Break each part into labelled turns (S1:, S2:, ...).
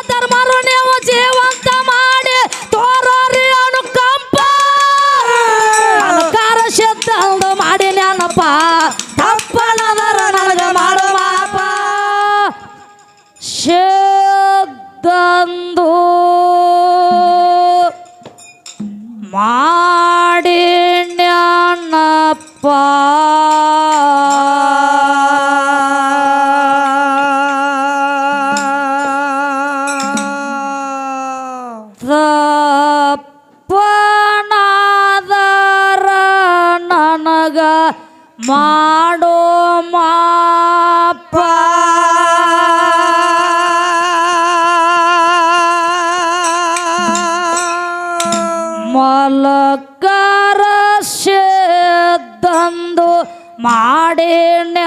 S1: দাদার মরণেও যেও ಮಾಡೇಣ್ಯಪ್ಪ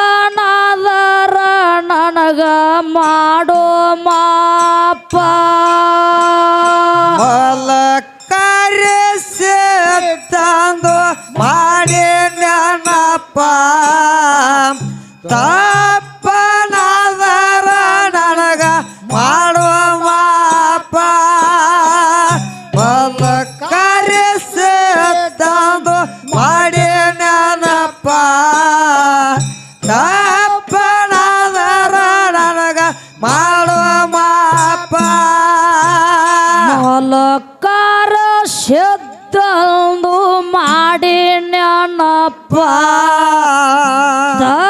S1: ತಪ್ಪನದರ ನನಗ ಮಾಡೋ ಮಾಪ.
S2: ಕರೆಸಿ ತಂದು
S1: ಮಾಡೇಣ್ಯಪ್ಪ ತಪ್ಪ だ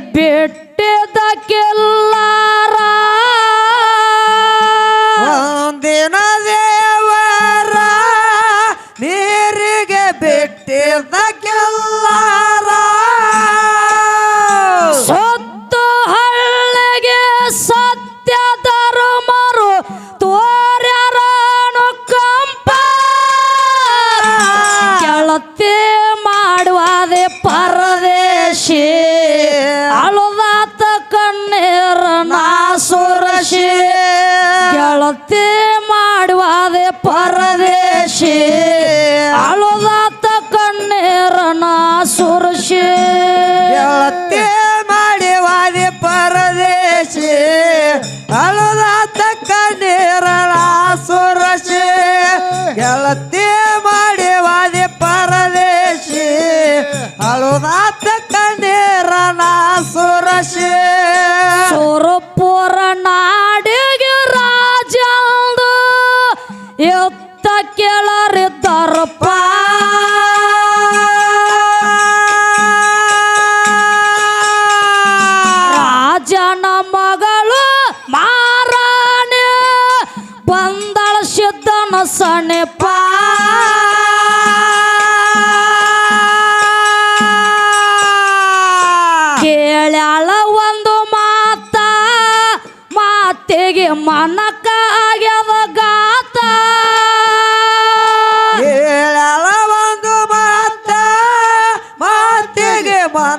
S1: beard.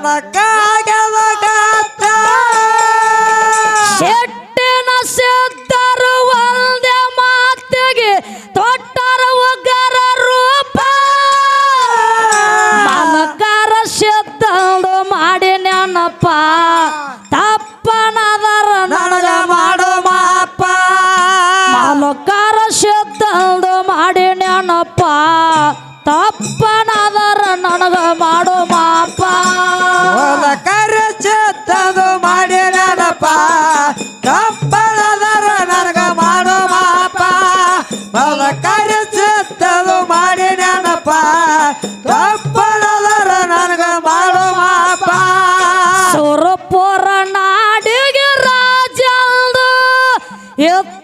S1: না Yep.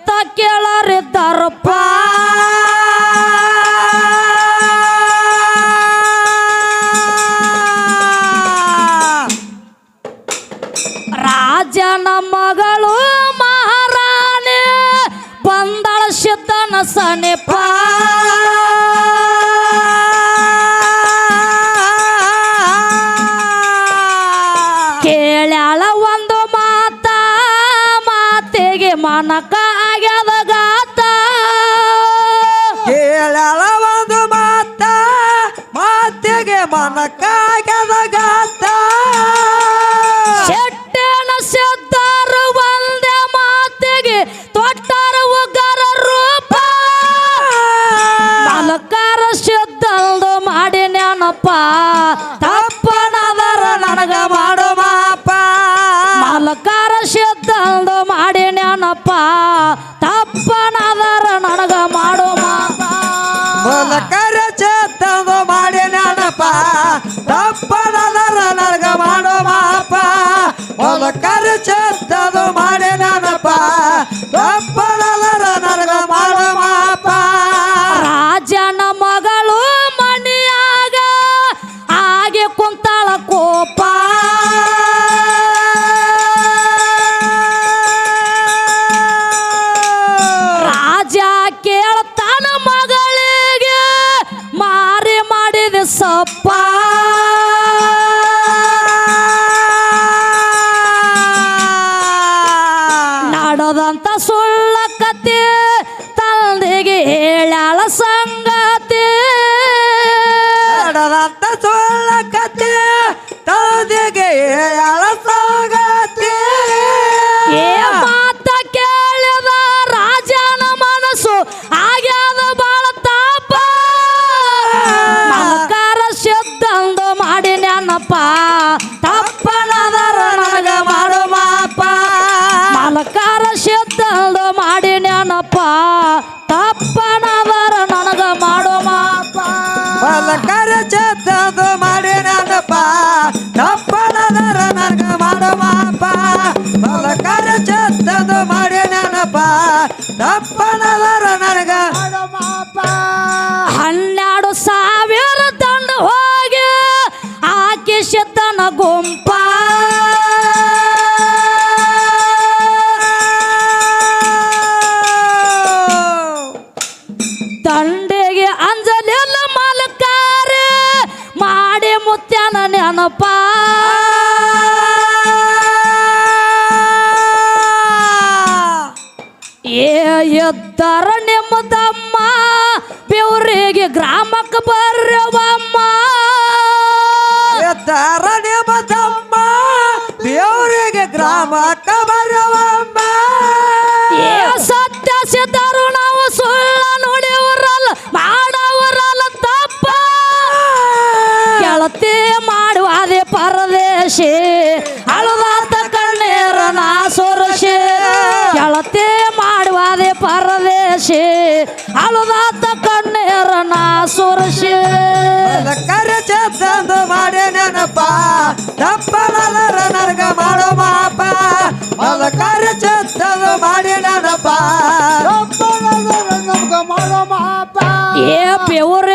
S1: ಸರ್ಕಾರ ಚತ್ತದು ಎದ್ದಾರ ನಿಮ್ಮದಮ್ಮ? ಬೆವರಿಗೆ ಗ್ರಾಮಕ್ಕೆ ಬರ್ರವಮ್ಮ?
S2: ಎದ್ದಾರ ನಿಮ್ಮದಮ್ಮ? ಬೆವರಿಗೆ ಗ್ರಾಮಕ್ಕೆ
S1: ಬರ್ರವಮ್ಮ? ಸತ್ಯ ಸಿದ್ಧರು ನಾವು ಸುಳ್ಳ ನೋಡಿವರಲ್ಲ ಮಾಡವರಲ್ಲ ತಪ್ಪ. ಗೆಳತಿ ಮಾಡುವಾದೆ ಪರದೇಶಿ.
S2: ತಪ್ಪಲರ ನರ್ಗ ಮಾಡೋ ಮಾಪ ಮಲಕಾರ ಚತ್ತದ ಮಾಡಿ ನನಪ್ಪ ತಪ್ಪಲರ ನರ್ಗ ಮಾಡೋ ಮಾಪ
S1: ಏ ಪೆವ್ರೆ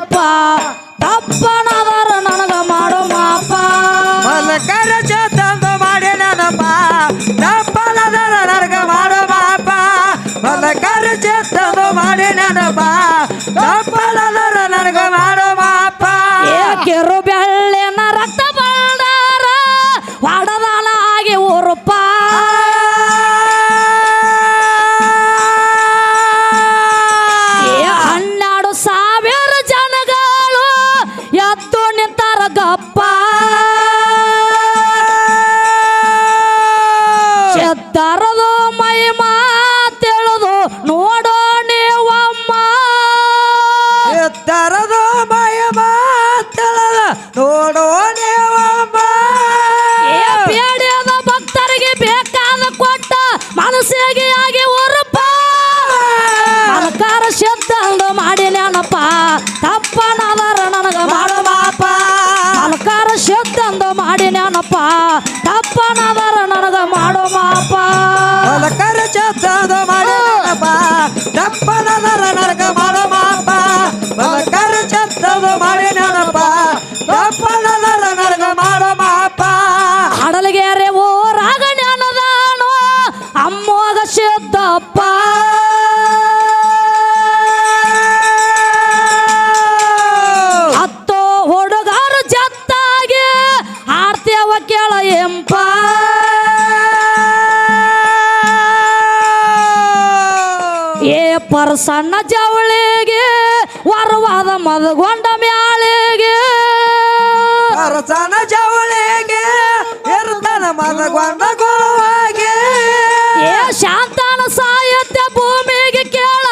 S1: rapaz. నరకమా. ಪರ್ಸಣ್ಣ ಜವಳಿಗೆ ವರವಾದ ಮದಗೊಂಡ ಮ್ಯಾಳಿಗೆ.
S2: ಅರಸನ ಜವಳಿಗೆ ಇರ್ತಾನ ಮದಗೊಂಡ ಗುರುವಾಗಿ.
S1: ಏ ಶಾಂತನ ಸಾಹಿತ್ಯ ಭೂಮಿಗೆ ಕೇಳ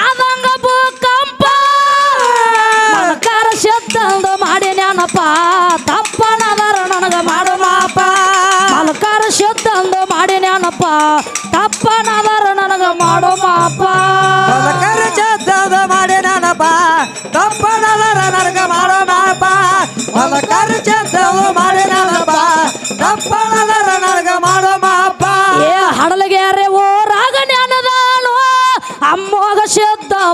S1: ಆದಂಗ ಭೂಕಂಪ. ಮನಕಾರ ಶಬ್ದಂದು ಮಾಡಿ ನೆನಪ ತಪ್ಪನದರ ನನಗ ಮಾಡು ಮಾಪ. ಮಲಕಾರ ಶಬ್ದಂದು ಮಾಡಿ ನೆನಪ ತಪ್ಪನದರ ನನಗ ಮಾಡು ಮಾಪ.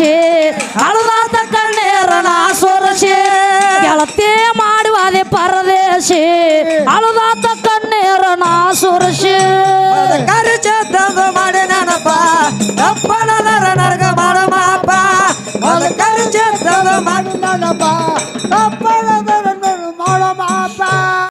S1: ಪರದೇಶಿ ಅಳದಾತ ಕಣ್ಣೀರನ ಸುರಶಿ ಗೆಳತಿ ಮಾಡುವಾದೆ ಪರದೇಶಿ ಅಳದಾತ ಕಣ್ಣೀರನ ಸುರಶಿ
S2: ಕರಿ ಚದ್ದದು ಮಾಡಿ ನನಪ ತಪ್ಪನದರ ನರ್ಗ ಮಾಡೋ ಮಾಪ ಕರಿ ಚದ್ದದು ಮಾಡಿ ನನಪ